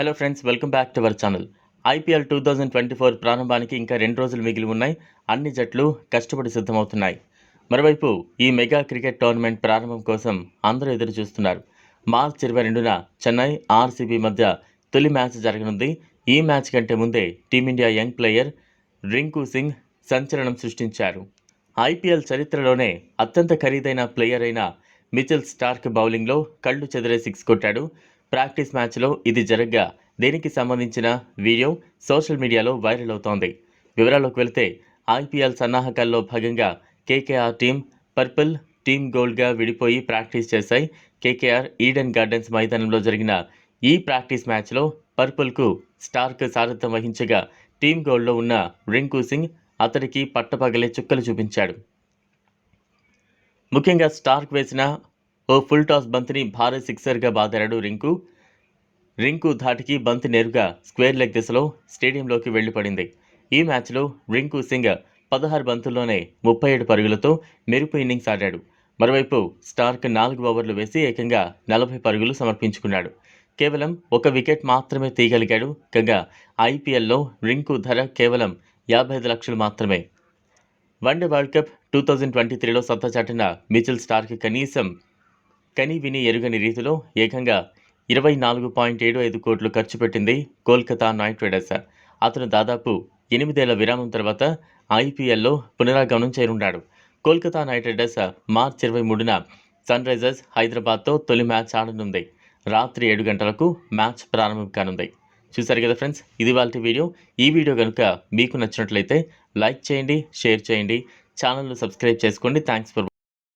Hello friends welcome back to our channel IPL two thousand twenty four ప్రారంభానికి ఇంకా రెండు రోజులు మిగిలి ఉన్నాయి. అన్ని జట్లు కష్టపడి సిద్ధమవుతున్నాయి. మరోవైపు ఈ మెగా క్రికెట్ టోర్నమెంట్ ప్రారంభం కోసం అందరూ ఎదురు చూస్తున్నారు. మార్చ్ ఇరవై రెండున చెన్నై ఆర్సీబీ మధ్య తొలి మ్యాచ్ జరగనుంది. ఈ మ్యాచ్ కంటే ముందే Team India young player Rinku Singh సంచలనం సృష్టించారు. ఐపీఎల్ చరిత్రలోనే అత్యంత ఖరీదైన ప్లేయర్ అయిన మిచెల్ స్టార్క్ బౌలింగ్లో కళ్ళు చెదిరే సిక్స్ కొట్టాడు. ప్రాక్టీస్ మ్యాచ్లో ఇది జరగ్గా. దీనికి సంబంధించిన వీడియో సోషల్ మీడియాలో వైరల్ అవుతోంది. వివరాల్లోకి వెళితే ఐపీఎల్ సన్నాహకాల్లో భాగంగా కేకేఆర్ టీం పర్పుల్ టీమ్ గోల్డ్గా విడిపోయి ప్రాక్టీస్ చేశాయి. కేకేఆర్ ఈడెన్ గార్డెన్స్ మైదానంలో జరిగిన ఈ ప్రాక్టీస్ మ్యాచ్లో పర్పుల్కు స్టార్క్ సారథ్యం వహించగా టీం గోల్డ్లో ఉన్న రింకు సింగ్ అతడికి పట్టపగలే చుక్కలు చూపించాడు. ముఖ్యంగా స్టార్క్ వేసిన ఓ ఫుల్ టాస్ బంతిని భారీ సిక్సర్గా బాదాడు రింకు. రింకు ధాటికి బంతి నేరుగా స్క్వేర్ లెగ్ దిశలో స్టేడియంలోకి వెళ్ళిపడింది. ఈ మ్యాచ్లో రింకు సింగ్ పదహారు బంతుల్లోనే ముప్పై ఏడు పరుగులతో మెరుపు ఇన్నింగ్స్ ఆడాడు. మరోవైపు స్టార్క్ నాలుగు ఓవర్లు వేసి ఏకంగా నలభై పరుగులు సమర్పించుకున్నాడు. కేవలం ఒక వికెట్ మాత్రమే తీయగలిగాడు కాగా ఐపీఎల్లో రింకు ధర కేవలం యాభై ఐదు లక్షలు మాత్రమే. One day world cup two thousand twenty త్రీలో సత్తా చాటిన మిచిల్ స్టార్క్ కనీసం కని విని ఎరుగని రీతిలో ఏకంగా ఇరవై నాలుగు పాయింట్ ఏడు ఐదు కోట్లు ఖర్చు పెట్టింది కోల్కతా నైట్ రైడర్స్. అతను దాదాపు ఎనిమిదేళ్ళ విరామం తర్వాత ఐపీఎల్లో పునరాగమనం చేరున్నాడు కోల్కతా నైట్ రైడర్స్ మార్చి ఇరవై మూడున సన్ రైజర్స్ హైదరాబాద్తో తొలి మ్యాచ్ ఆడనుంది. రాత్రి ఏడు గంటలకు మ్యాచ్ ప్రారంభం కానుంది. చూసారు కదా ఫ్రెండ్స్ ఇది వాళ్ళ వీడియో. ఈ వీడియో కనుక మీకు నచ్చినట్లయితే లైక్ చేయండి షేర్ చేయండి. ఛానల్ను సబ్స్క్రైబ్ చేసుకోండి. Thanks for